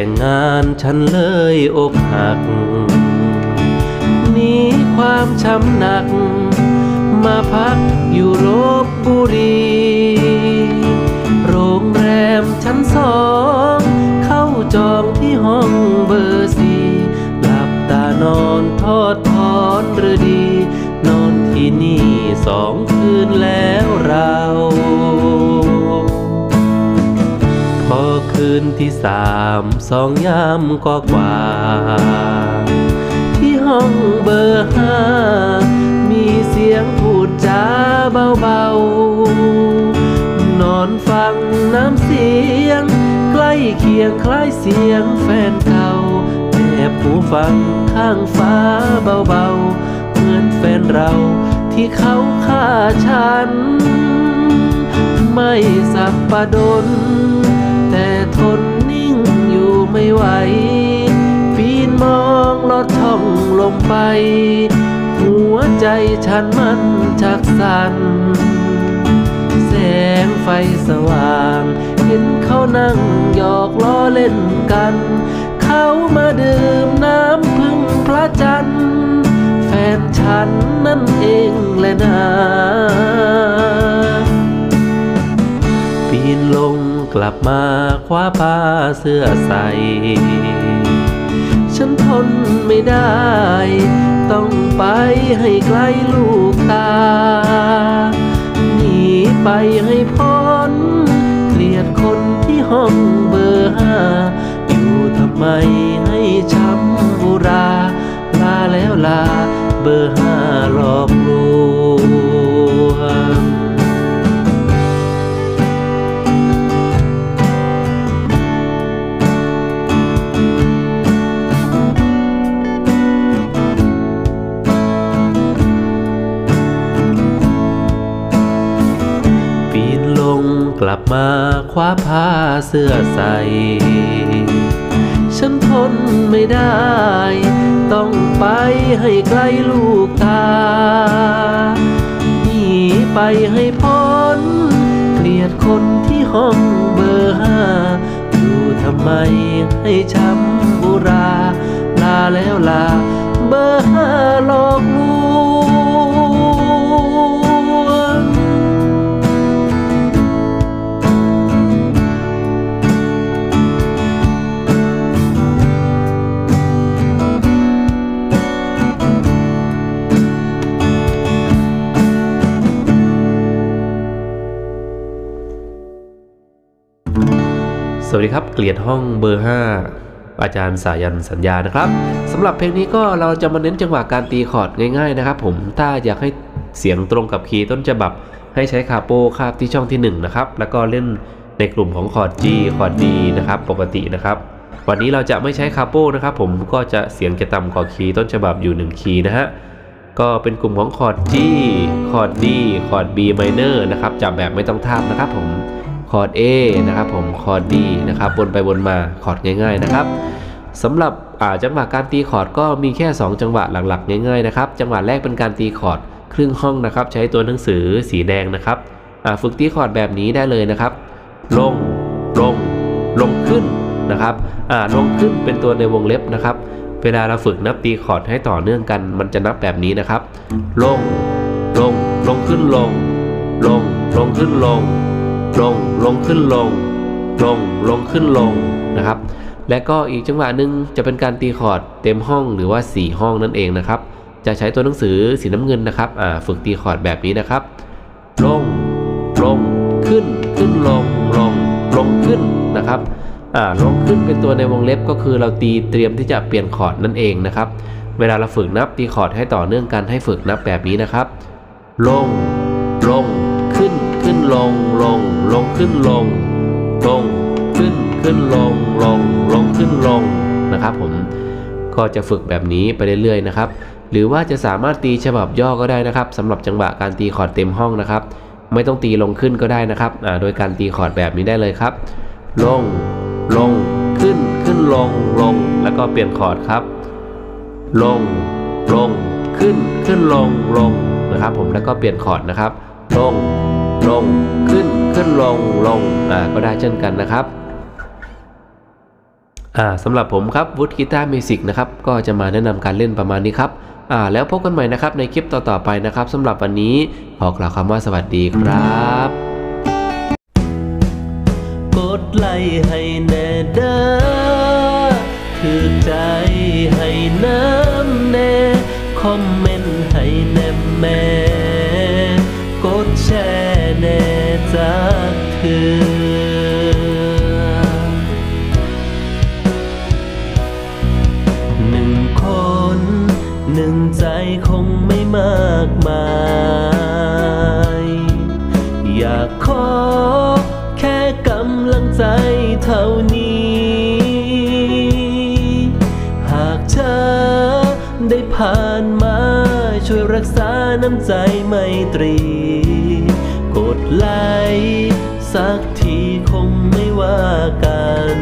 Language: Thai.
แต่งงานฉันเลยอกหักหนีความช้ำหนัก มาพักอยู่รบบุรี โรงแรมชั้นสอง เข้าจองที่ห้องเบอร์สี่หลับตานอนทอดทอนหรือดี นอนที่นี่สองคืนแล้ว พอคืนที่สามสองยามก็กว่า ที่ห้องเบอร์ห้ามีเสียงพูดจาเบาๆ นอนฟังน้ำเสียง ใกล้เคียงคล้ายเสียงแฟนเก่าแอบหูฟังข้างฟ้าเบาๆ เหมือนแฟนเราที่เขาฆ่าฉัน ไม่สับปะดน ทนนิ่งอยู่ไม่ไหวปีนมองลอดช่องลงไป หัวใจฉันมันชักสั่นแสงไฟสว่าง เห็นเขานั่งหยอกล้อเล่นกัน เขามาดื่มน้ำพึ่งพระจันทร์แฟนฉันนั่นเองแหละนะ กลับมาคว้าผ้าเสื้อใส่ ฉันทนไม่ได้ ต้องไปให้ไกลลูกตา หนีไปให้พ้น เกลียดคนที่ห้องเบอร์ห้าอยู่ทำไม ลับมาคว้าผ้าเสื้อใส่ ฉันทนไม่ได้ ต้องไปให้ไกลลูกตาหนีไปให้พ้น เกลียดคนที่ห้องเบอร์ห้าอยู่ทำไมให้ช้ำบุรา ลาแล้วลา เบอร์ห้าหลอก สวัสดีครับ เกลียดห้องเบอร์ 5 อาจารย์สายันสัญญานะครับสำหรับเพลงนี้ก็เราจะมาเน้นจังหวะการตีคอร์ดง่ายๆนะครับผมถ้าอยากให้เสียงตรงกับคีย์ต้นฉบับ ให้ใช้คาโปคาบที่ช่องที่1นะครับแล้วก็เล่นในกลุ่มของคอร์ด G คอร์ด D นะครับปกตินะครับ วันนี้เราจะไม่ใช้คาโปนะครับผมก็จะเสียงจะต่ำกว่าคีย์ต้นฉบับอยู่1คีย์นะฮะก็เป็นกลุ่มของคอร์ด G คอร์ด D คอร์ด B minor นะครับจับแบบไม่ต้องทาบนะครับผม คอร์ด A นะครับผมคอร์ด D นะครับวนไปวนมาคอร์ดง่าย ๆ นะครับสำหรับอาจังหวะการตีคอร์ดก็มีแค่ 2 จังหวะหลักๆ ง่ายๆนะครับจังหวะแรกเป็นการตีคอร์ดครึ่งห้องนะครับ ใช้ตัวหนังสือสีแดงนะครับฝึกตีคอร์ดแบบนี้ได้เลยนะครับ ลงลงลงขึ้นนะครับลงขึ้นเป็นตัวในวงเล็บนะครับ เวลาเราฝึกนับตีคอร์ดให้ต่อเนื่องกัน มันจะนับแบบนี้นะครับ ลงลงลงขึ้นลง ลงลงขึ้นลง ลงลงขึ้นลง ลงลงขึ้นลงนะครับ และก็อีกจังหวะหนึ่งจะเป็นการตีคอร์ดเต็มห้องหรือว่า 4 ห้องนั่นเองนะครับ จะใช้ตัวหนังสือสีน้ำเงินนะครับฝึกตีคอร์ดแบบนี้นะครับ ลงลงขึ้นขึ้นลงลงลงขึ้นนะครับอ่าลงขึ้นเป็นตัวในวงเล็บก็คือเราตีเตรียมที่จะเปลี่ยนคอร์ดนั่นเองนะครับ เวลาเราฝึกนับตีคอร์ดให้ต่อเนื่องกันให้ฝึกนับแบบนี้นะครับ ลง ลง ขึ้น ลงลงลงขึ้นลงลงขึ้นขึ้นลงลงลงขึ้นลงนะครับผมก็จะฝึกแบบนี้ไปเรื่อยๆนะครับ หรือว่าจะสามารถตีฉบับย่อก็ได้นะครับสำหรับจังหวะการตีคอร์ดเต็มห้องนะครับ ไม่ต้องตีลงขึ้นก็ได้นะครับโดยการตีคอร์ดแบบนี้ได้เลยครับ ลงลงขึ้นขึ้นลงลงแล้วก็เปลี่ยนคอร์ดครับ ลงลงขึ้นขึ้นลงลงนะครับ ผมแล้วก็เปลี่ยนคอร์ดนะครับ ลง ลงขึ้นขึ้นลงลงอ่าก็ได้เช่นกันนะครับอ่าสำหรับผมครับวุฒิกีตาร์มิวสิกนะครับก็จะมาแนะนำการเล่นประมาณนี้ครับอ่าแล้วพบกันใหม่นะครับในคลิปต่อๆไปนะครับสำหรับวันนี้ขอกล่าวคำว่าสวัสดีครับกดไลค์ให้แน่เด้อถือใจให้น้ำแน่คอมเมนต์ให้แน่แม่ คงไม่มากมาย อยากขอแค่กำลังใจเท่านี้ หากเธอได้ผ่านมาช่วยรักษาน้ำใจไมตรี กดไลค์สักทีคงไม่ว่ากัน